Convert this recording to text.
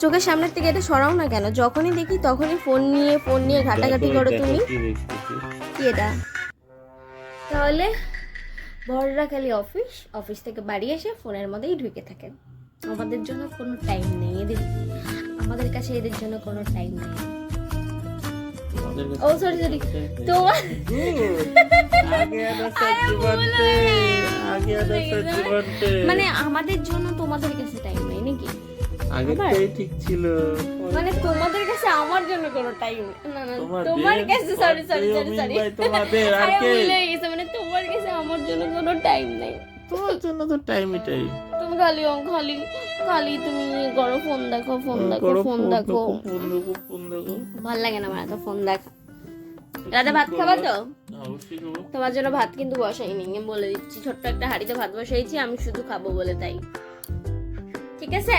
চোখের সামনের থেকে এটা সরাও না কেন? যখনই দেখি তখনই ফোন নিয়ে ফোন নিয়ে ঘাটাঘাটি করো তুমি। কি এটা? তাহলে বড়রা খালি অফিস অফিস থেকে বাড়ি এসে ফোনের মধ্যেই ঢুকে থাকে। আমাদের জন্য কোনো টাইম নেই এদের। আমাদের কাছে এদের জন্য কোনো টাইম নেই। ও সরি সরি তোমার মানে আমাদের জন্য তোমাদের কাছে টাইম নেই নাকি? আগেরটাই ঠিক ছিল। মানে তোমাদের কাছে আমার জন্য কোনো টাইম না না তোমার কাছে সরি সরি সরি সরি তোমাদের, আর কে? মানে তোমার কাছে আমার জন্য কোনো টাইম নেই। তোমার জন্য তো টাইমই টাইম তুমি খালি খালি খালি তুমি করো ফোন দেখো ফোন দেখো ফোন দেখো। ফোন দেখো ফোন দেখো। ভালো লাগে না আমার এত ফোন দেখা। রাতে ভাত খাবা তো? তোমার জন্য ভাত কিন্তু বসাইনি আমি বলে দিচ্ছি ছোট্ট একটা হাঁড়িতে ভাত বসাইছি আমি শুধু খাব বলে তাই। ঠিক আছে?